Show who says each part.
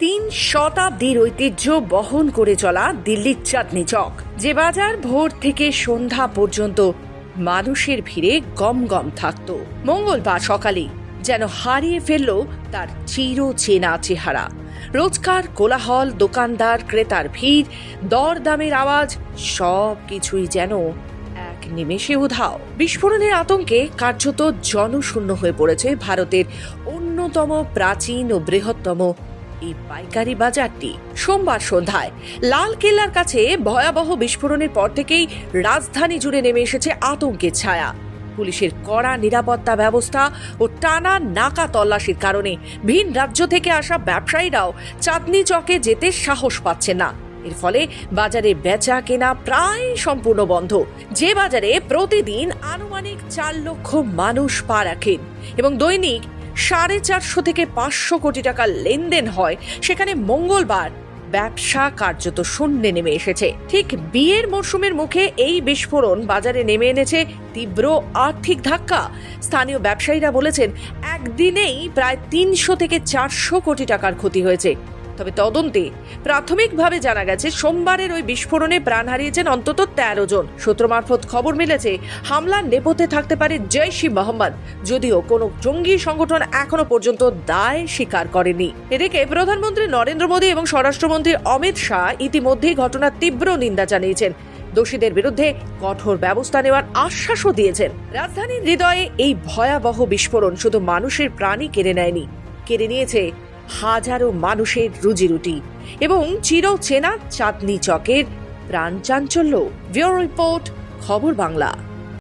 Speaker 1: তিন শতাব্দীর ঐতিহ্য বহন করে চলা দিল্লির চাঁদনি চক। যে বাজার ভোর থেকে সন্ধ্যা পর্যন্ত মানুষের ভিড়ে গম গম থাকত। মঙ্গলবার সকালে যেন হারিয়ে ফেলল তার চির চেনা চেহারা। রোজকার কোলাহল, দোকানদার, ক্রেতার ভিড়, দরদামের আওয়াজ সব কিছুই যেন এক নিমেষে উধাও। বিস্ফোরণের আতঙ্কে কার্যত জনশূন্য হয়ে পড়েছে ভারতের অন্যতম প্রাচীন ও বৃহত্তম এই পাইকারি বাজারটি সোমবার সন্ধ্যায় লাল কেল্লার কাছে ভয়াবহ বিস্ফোরণের পর থেকেই রাজধানী জুড়ে নেমে এসেছে আতঙ্কের ছায়া। পুলিশের কড়া নিরাপত্তা ব্যবস্থা ও টানা নাকা তল্লাশির কারণে ভিন রাজ্য থেকে আসা ব্যবসায়ীরাও চাঁদনি চকে যেতে সাহস পাচ্ছে না। এর ফলে বাজারে বেচা কেনা প্রায় সম্পূর্ণ বন্ধ। যে বাজারে প্রতিদিন আনুমানিক চার লক্ষ মানুষ পা রাখেন এবং দৈনিক সাড়ে চারশো থেকে পাঁচশো কোটি টাকা লেনদেন হয়। সেখানে মঙ্গলবার ব্যবসা কার্যত শূন্যে নেমে এসেছে। ঠিক বিয়ের মরশুমের মুখে এই বিস্ফোরণ বাজারে নেমে এনেছে তীব্র আর্থিক ধাক্কা। স্থানীয় ব্যবসায়ীরা বলেছেন, একদিনেই প্রায় তিনশো থেকে চারশো কোটি টাকার ক্ষতি হয়েছে। তবে তদন্তে প্রাথমিকভাবে জানা গেছে, সোমবারের ওই বিস্ফোরণে প্রাণ হারিয়েছেন অন্তত তেরো জন। সূত্র মারফত খবর মিলেছে, হামলার নেপথ্যে থাকতে পারে জৈশ মোহাম্মদ, যদিও কোনো জঙ্গি সংগঠন এখনও পর্যন্ত দায় স্বীকার করেনি। এদিকে প্রধানমন্ত্রী নরেন্দ্র মোদী এবং স্বরাষ্ট্রমন্ত্রী অমিত শাহ ইতিমধ্যেই ঘটনার তীব্র নিন্দা জানিয়েছেন। দোষীদের বিরুদ্ধে কঠোর ব্যবস্থা নেওয়ার আশ্বাসও দিয়েছেন। রাজধানীর হৃদয়ে এই ভয়াবহ বিস্ফোরণ শুধু মানুষের প্রাণই কেড়ে নেয়নি। কেড়ে নিয়েছে হাজারো মানুষের রুজিরুটি এবং চির চেনা চাঁদনি চকের প্রাণ চাঞ্চল্য ব্যুরো রিপোর্ট খবর বাংলা।